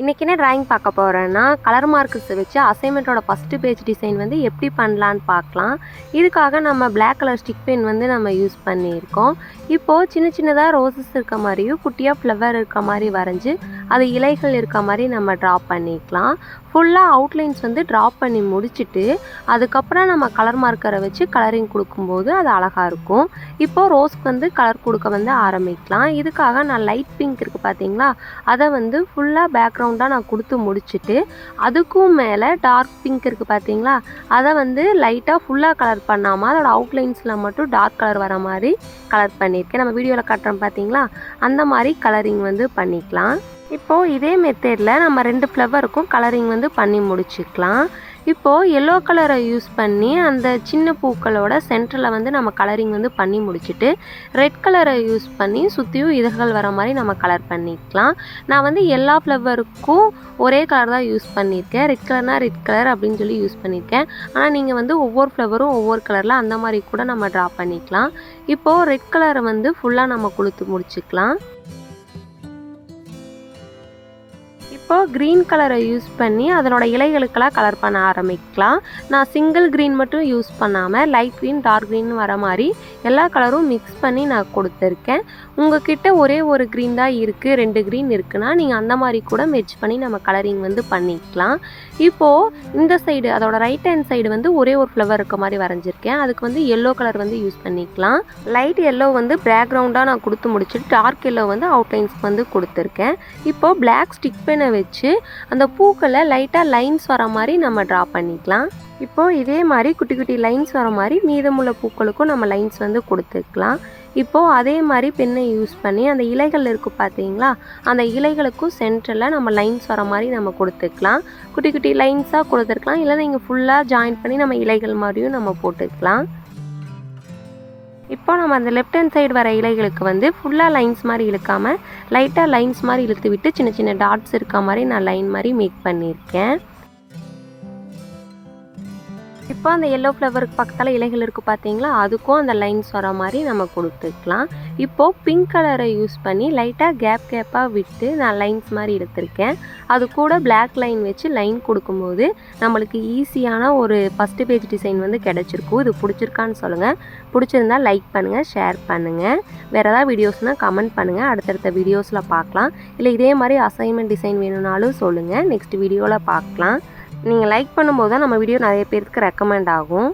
இன்றைக்கி என்ன ட்ராயிங் பார்க்க போகிறேன்னா கலர் மார்க்ஸ் வச்சு அசைன்மெண்ட்டோட ஃபஸ்ட்டு பேஜ் டிசைன் வந்து எப்படி பண்ணலான்னு பார்க்கலாம். இதுக்காக நம்ம பிளாக் கலர் ஸ்டிக் பென் வந்து நம்ம யூஸ் பண்ணியிருக்கோம். இப்போது சின்ன சின்னதாக ரோசஸ் இருக்க மாதிரியும் குட்டியாக ஃப்ளவர் இருக்க மாதிரி வரைஞ்சி அது இலைகள் இருக்க மாதிரி நம்ம ட்ரா பண்ணிக்கலாம். ஃபுல்லாக அவுட்லைன்ஸ் வந்து ட்ரா பண்ணி முடிச்சுட்டு அதுக்கப்புறம் நம்ம கலர் மார்க்கரை வச்சு கலரிங் கொடுக்கும்போது அது அழகாக இருக்கும். இப்போது ரோஸ்க்கு வந்து கலர் கொடுக்க வந்து ஆரம்பிக்கலாம். இதுக்காக நான் லைட் பிங்க் இருக்குது பார்த்தீங்களா அதை வந்து ஃபுல்லாக பேக்ரவுண்டாக நான் கொடுத்து முடிச்சுட்டு அதுக்கும் மேலே டார்க் பிங்க் இருக்குது பார்த்தீங்களா அதை வந்து லைட்டாக ஃபுல்லாக கலர் பண்ணாமல் அதோட அவுட்லைன்ஸில் மட்டும் டார்க் கலர் வர மாதிரி கலர் பண்ணியிருக்கேன். நம்ம வீடியோவில் காட்டுறோம் பார்த்தீங்களா அந்த மாதிரி கலரிங் வந்து பண்ணிக்கலாம். இப்போது இதே மெத்தேடில் நம்ம ரெண்டு ஃப்ளவருக்கும் கலரிங் வந்து பண்ணி முடிச்சுக்கலாம். இப்போது எல்லோ கலரை யூஸ் பண்ணி அந்த சின்ன பூக்களோட சென்டரில் வந்து நம்ம கலரிங் வந்து பண்ணி முடிச்சுட்டு ரெட் கலரை யூஸ் பண்ணி சுற்றியும் இதழ்கள் வர மாதிரி நம்ம கலர் பண்ணிக்கலாம். நான் வந்து எல்லா ஃப்ளவருக்கும் ஒரே கலர் தான் யூஸ் பண்ணியிருக்கேன். ரெட் கலர்னால் ரெட் கலர் அப்படின்னு சொல்லி யூஸ் பண்ணியிருக்கேன். ஆனால் நீங்கள் வந்து ஒவ்வொரு ஃப்ளவரும் ஒவ்வொரு கலரில் அந்த மாதிரி கூட நம்ம ட்ரா பண்ணிக்கலாம். இப்போது ரெட் கலரை வந்து ஃபுல்லாக நம்ம கொடுத்து முடிச்சுக்கலாம். இப்போது க்ரீன் கலரை யூஸ் பண்ணி அதனோட இலைகளுக்கெல்லாம் கலர் பண்ண ஆரம்பிக்கலாம். நான் சிங்கிள் க்ரீன் மட்டும் யூஸ் பண்ணாமல் லைட் க்ரீன் டார்க் க்ரீன் வர மாதிரி எல்லா கலரும் மிக்ஸ் பண்ணி நான் கொடுத்துருக்கேன். உங்ககிட்ட ஒரே ஒரு க்ரீன் தான் இருக்குது ரெண்டு க்ரீன் இருக்குன்னா நீங்கள் அந்த மாதிரி கூட மெர்ச் பண்ணி நம்ம கலரிங் வந்து பண்ணிக்கலாம். இப்போது இந்த சைடு அதோட ரைட் ஹேண்ட் சைடு வந்து ஒரே ஒரு ஃப்ளவர் இருக்க மாதிரி வரைஞ்சிருக்கேன். அதுக்கு வந்து எல்லோ கலர் வந்து யூஸ் பண்ணிக்கலாம். லைட் எல்லோ வந்து பேக்ரவுண்டாக நான் கொடுத்து முடிச்சுட்டு டார்க் எல்லோ வந்து அவுட்லைன்ஸ்க்கு வந்து கொடுத்துருக்கேன். இப்போது பிளாக் ஸ்டிக் பென் வச்சு அந்த பூக்களை லைட்டாக லைன்ஸ் வர மாதிரி நம்ம ட்ரா பண்ணிக்கலாம். இப்போது இதே மாதிரி குட்டி குட்டி லைன்ஸ் வர மாதிரி மீதமுள்ள பூக்களுக்கும் நம்ம லைன்ஸ் வந்து கொடுத்துக்கலாம். இப்போது அதே மாதிரி பெண்ணை யூஸ் பண்ணி அந்த இலைகள் இருக்குது பார்த்தீங்களா அந்த இலைகளுக்கும் சென்டரில் நம்ம லைன்ஸ் வர மாதிரி நம்ம கொடுத்துக்கலாம். குட்டி குட்டி லைன்ஸாக கொடுத்துருக்கலாம். இல்லை நீங்கள் ஃபுல்லாக ஜாயின் பண்ணி நம்ம இலைகள் மாதிரியும் நம்ம போட்டுக்கலாம். இப்போ நம்ம அந்த லெஃப்ட் ஹேண்ட் சைடு வர இலைகளுக்கு வந்து ஃபுல்லாக லைன்ஸ் மாதிரி இழுக்காமல் லைட்டாக லைன்ஸ் மாதிரி இழுத்து விட்டு சின்ன சின்ன டாட்ஸ் இருக்க மாதிரி நான் லைன் மாதிரி மேக் பண்ணியிருக்கேன். இப்போ அந்த எல்லோ ஃப்ளவருக்கு பக்கத்தில் இலைகள் இருக்குது பார்த்தீங்களா அதுக்கும் அந்த லைன்ஸ் வர மாதிரி நம்ம கொடுத்துக்கலாம். இப்போது பிங்க் கலரை யூஸ் பண்ணி லைட்டாக கேப் கேப்பாக விட்டு நான் லைன்ஸ் மாதிரி எடுத்திருக்கேன். அது கூட பிளாக் லைன் வச்சு லைன் கொடுக்கும்போது நம்மளுக்கு ஈஸியான ஒரு ஃபஸ்ட்டு பேஜ் டிசைன் வந்து கிடச்சிருக்கும். இது பிடிச்சிருக்கான்னு சொல்லுங்கள் பிடிச்சிருந்தா லைக் பண்ணுங்கள் ஷேர் பண்ணுங்கள் வேறு ஏதாவது வீடியோஸ்னால் கமெண்ட் பண்ணுங்கள் அடுத்தடுத்த வீடியோஸில் பார்க்கலாம். இல்லை இதே மாதிரி அசைன்மெண்ட் டிசைன் வேணும்னாலும் சொல்லுங்கள் நெக்ஸ்ட் வீடியோவில் பார்க்கலாம். நீங்கள் லைக் பண்ணும்போது தான் நம்ம வீடியோ நிறைய பேருக்கு ரெக்கமெண்ட் ஆகும்.